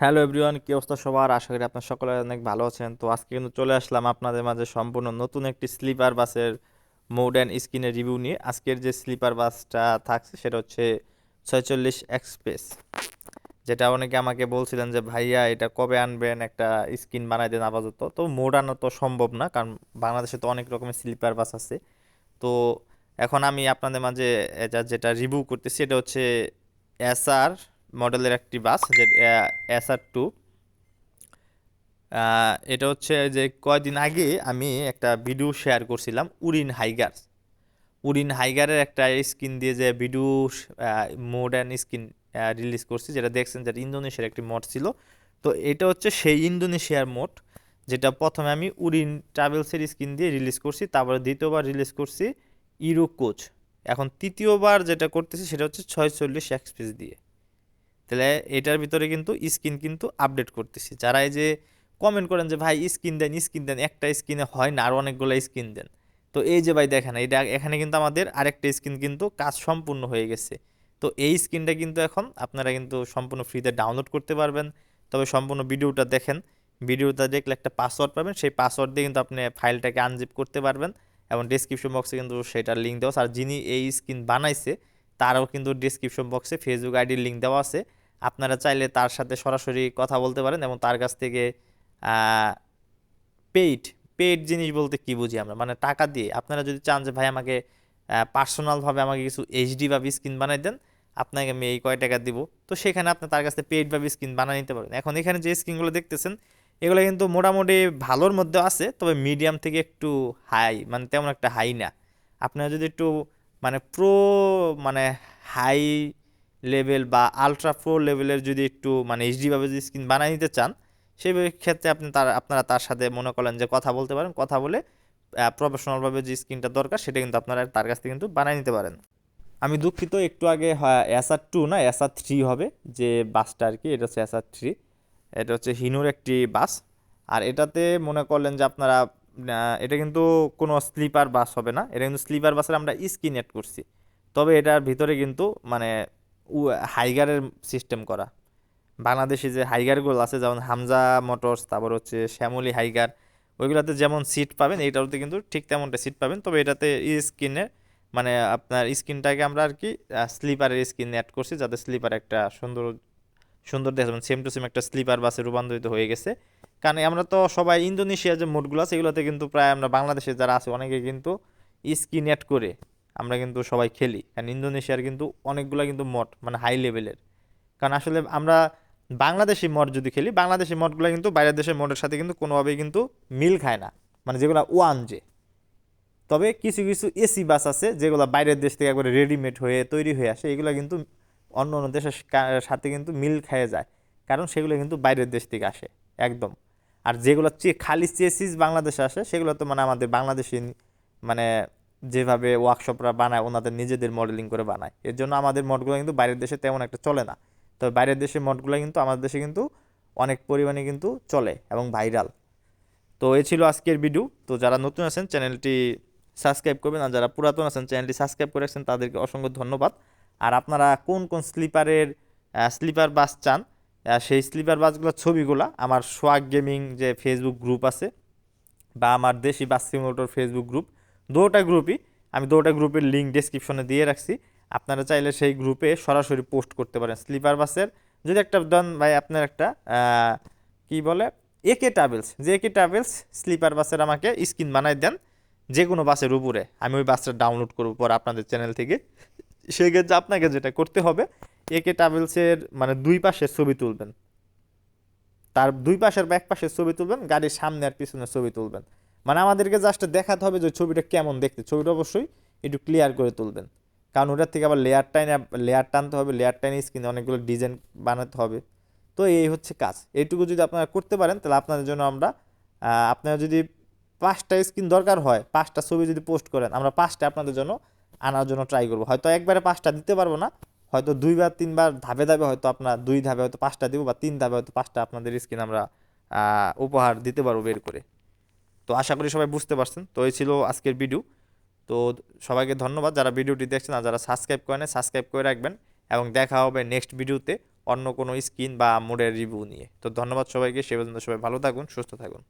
Hello everyone, কি অবস্থা সবার? আশা করি আপনার সকলে অনেক ভালো আছেন। তো আজকে কিন্তু চলে আসলাম আপনাদের মাঝে সম্পূর্ণ নতুন একটি স্লিপার বাসের মোড অ্যান্ড স্ক্রিনের রিভিউ নিয়ে। আজকের যে স্লিপার বাসটা থাকছে সেটা হচ্ছে ছয়চল্লিশ এক্সপ্রেস যেটা অনেকে আমাকে বলছিলেন যে, ভাইয়া, এটা কবে আনবেন? একটা স্ক্রিন বানাই দেন আপাতত। তো মোড তো সম্ভব না, কারণ বাংলাদেশে তো অনেক রকমের স্লিপার বাস আছে। তো এখন আমি আপনাদের মাঝে এটা যেটা রিভিউ করতেছি, এটা হচ্ছে এসআর মডেলের একটি বাস, যে এসআর টু এটা হচ্ছে যে, কয়দিন আগে আমি একটা ভিডিও শেয়ার করছিলাম উরিন হাইগার উরিন হাইগারের একটা স্কিন দিয়ে যে ভিডিও মোডার্ন স্কিন রিলিজ করছি, যেটা দেখছেন যেটা ইন্দোনেশিয়ার একটি মোড ছিল। তো এটা হচ্ছে সেই ইন্দোনেশিয়ার মোড, যেটা প্রথমে আমি উরিন ট্রাভেলসের স্কিন দিয়ে রিলিজ করছি, তারপরে দ্বিতীয়বার রিলিজ করছি ইরো কোচ এখন তৃতীয়বার যেটা করতেছি, সেটা হচ্ছে ছয়চল্লিশ এক্সপ্রেস দিয়ে। তাহলে এটার ভিতরে কিন্তু স্কিন কিন্তু আপডেট করতেছি। যারা এই যে কমেন্ট করেন যে, ভাই স্কিন দেন স্কিন দেন, একটা স্কিনে হয় না আরও অনেকগুলো স্কিন দেন। তো এই যে ভাই দেখেন, এটা এখানে কিন্তু আমাদের আরেকটা স্কিন কিন্তু কাজ সম্পূর্ণ হয়ে গেছে। তো এই স্কিনটা কিন্তু এখন আপনারা কিন্তু সম্পূর্ণ ফ্রিতে ডাউনলোড করতে পারবেন। তবে সম্পূর্ণ ভিডিওটা দেখেন, ভিডিওটা দেখলে একটা পাসওয়ার্ড পাবেন। সেই পাসওয়ার্ড দিয়ে কিন্তু আপনি ফাইলটাকে আনজিপ করতে পারবেন এবং ডিসক্রিপশন বক্সে কিন্তু সেটার লিঙ্ক দেওয়া আর যিনি এই স্কিন বানাইছে, তারও কিন্তু ডিসক্রিপশন বক্সে ফেসবুক আইডির লিঙ্ক দেওয়া আছে। আপনারা চাইলে তার সাথে সরাসরি কথা বলতে পারেন এবং তার কাছ থেকে পেইড পেইড জিনিস বলতে কি বুঝি আমরা? মানে টাকা দিয়ে। আপনারা যদি চান যে, ভাই, আমাকে পার্সোনালভাবে আমাকে কিছু এইচডি বা স্ক্রিন বানাই দেন, আপনাকে আমি এই কয় টাকা দিব। তো সেখানে আপনি তার কাছে পেইড বা স্ক্রিন বানিয়ে নিতে পারেন। এখন এখানে যে স্ক্রিনগুলো দেখতেছেন, এগুলো কিন্তু মোটামুটি ভালোর মধ্যে আছে, তবে মিডিয়াম থেকে একটু হাই মানে তেমন একটা হাই না। আপনারা যদি একটু মানে প্রো মানে হাই লেভেল বা আলট্রা প্রো লেভেলের যদি একটু মানে এইচডিভাবে যদি স্ক্রিন বানিয়ে নিতে চান সেই ক্ষেত্রে আপনি তার, আপনারা তার সাথে মনে করেন যে কথা বলতে পারেন, কথা বলে প্রফেশনালভাবে যে স্ক্রিনটা দরকার, সেটা কিন্তু আপনারা তার কাছ থেকে কিন্তু বানিয়ে নিতে পারেন। আমি দুঃখিত, একটু আগে এসআর টু না এসআর থ্রি হবে, যে বাসটা আর কি, এটা হচ্ছে এসআর থ্রি এটা হচ্ছে হিনুর একটি বাস, আর এটাতে মনে করলেন যে আপনারা এটা কিন্তু কোনো স্লিপার বাস হবে না, এটা কিন্তু স্লিপার বাসের আমরা স্ক্রিন এড করছি। তবে এটার ভিতরে কিন্তু মানে হাইগারের সিস্টেম করা। বাংলাদেশে যে হাইগারগুলো আছে, যেমন হামজা মোটরস তারপর হচ্ছে শ্যামলি হাইগার ওইগুলোতে যেমন সিট পাবেন, এইটাতে কিন্তু ঠিক তেমনটা সিট পাবেন। তবে এটাতে স্ক্রিনে মানে আপনার স্কিনটাকে আমরা আর কি স্লিপারের স্কিন অ্যাড করছি, যাতে স্লিপার একটা সুন্দর সুন্দর দেখে সেম টু সেম একটা স্লিপার বাসে রূপান্তরিত হয়ে গেছে। কারণ আমরা তো সবাই ইন্দোনেশিয়ার যে মোডগুলো আছে, এগুলোতে কিন্তু প্রায় আমরা বাংলাদেশে যারা আছে, অনেকে কিন্তু স্কিন অ্যাড করে। আমরা কিন্তু সবাই খেলি। কারণ ইন্দোনেশিয়ার কিন্তু অনেকগুলো কিন্তু মড মানে হাই লেভেলের কারণ আসলে আমরা বাংলাদেশি মড যদি খেলি, বাংলাদেশি মডগুলো কিন্তু বাইরের দেশের মডের সাথে কিন্তু কোনোভাবেই কিন্তু মিল খায় না। মানে যেগুলো ওয়ান যে তবে কিছু কিছু এসি বাস আছে, যেগুলো বাইরের দেশ থেকে একবারে রেডিমেড হয়ে, তৈরি হয়ে আসে। এগুলো কিন্তু অন্য অন্য দেশের সাথে কিন্তু মিল খেয়ে যায়। কারণ সেগুলো কিন্তু বাইরের দেশ থেকে আসে, একদম। আর যেগুলো খালি চেসিস বাংলাদেশে আসে, সেগুলো তো মানে আমাদের বাংলাদেশি মানে যেভাবে ওয়ার্কশপরা বানায়, ওনাদের নিজেদের মডেলিং করে বানায়। এর জন্য আমাদের মডগুলো কিন্তু বাইরের দেশে তেমন একটা চলে না। তবে বাইরের দেশের মডগুলো কিন্তু আমাদের দেশে কিন্তু অনেক পরিমাণে কিন্তু চলে এবং ভাইরাল তো এ ছিল আজকের ভিডিও তো যারা নতুন আছেন চ্যানেলটি সাবস্ক্রাইব করবেন আর যারা পুরাতন আছেন চ্যানেলটি সাবস্ক্রাইব করে রাখছেন, তাদেরকে অসংখ্য ধন্যবাদ। আর আপনারা কোন কোন স্লিপারের স্লিপার বাস চান সেই স্লিপার বাসগুলোর ছবিগুলো আমার সোয়াগ গেমিং যে ফেসবুক গ্রুপ আছে বা আমার দেশি বাস সিমোটর ফেসবুক গ্রুপ দুটা গ্রুপই, আমি দুটা গ্রুপের লিঙ্ক ডিসক্রিপশনে দিয়ে রাখছি। আপনারা চাইলে সেই গ্রুপে সরাসরি পোস্ট করতে পারেন। স্লিপার বাসের, যদি একটা দেন ভাই আপনার একটা কি বলে? একে ট্রাভেলস যে একে ট্রাভেলস স্লিপার বাসের আমাকে স্ক্রিন বানাই দেন যে কোনো বাসের উপরে। আমি ওই বাসটা ডাউনলোড করব পর আপনাদের চ্যানেল থেকে। সেক্ষেত্রে আপনাকে যেটা করতে হবে একে ট্রাভেলসের মানে দুই পাশের ছবি তুলবেন। তার দুই পাশের বা এক পাশের ছবি তুলবেন, গাড়ির সামনে আর পিছনে ছবি তুলবেন। মানে আমাদেরকে জাস্ট দেখাতে হবে যে ছবিটা কেমন দেখতে। ছবিটা অবশ্যই একটু ক্লিয়ার করে তুলবেন। কারণ ওটার থেকে আবার লেয়ার টাইনে লেয়ার টানতে হবে লেয়ার টাইনে স্ক্রিনে অনেকগুলো ডিজাইন বানাতে হবে। তো এই হচ্ছে কাজ। এইটুকু যদি আপনারা করতে পারেন, তাহলে আপনাদের জন্য আমরা আপনারা যদি পাঁচটা স্ক্রিন দরকার হয়, পাঁচটা ছবি যদি পোস্ট করেন, আমরা পাঁচটা আপনাদের জন্য আনার জন্য ট্রাই করব। হয়তো একবারে পাঁচটা দিতে পারব না, হয়তো দুইবার, তিনবার ধাপে ধাপে হয়তো আপনার দুই ধাপে হয়তো পাঁচটা দিব বা তিন ধাপে হয়তো পাঁচটা আপনাদের স্ক্রিন আমরা উপহার দিতে পারব বের করে। তো আশা করি সবাই বুঝতে পারছেন। তো এই ছিল আজকের ভিডিও। তো সবাইকে ধন্যবাদ যারা ভিডিওটি দেখছেন আর যারা সাবস্ক্রাইব করেন সাবস্ক্রাইব করে রাখবেন এবং দেখা হবে নেক্সট ভিডিওতে অন্য কোনো স্কিন বা মোডের রিভিউ নিয়ে। তো ধন্যবাদ সবাইকে, সে পর্যন্ত সবাই ভালো থাকুন, সুস্থ থাকুন।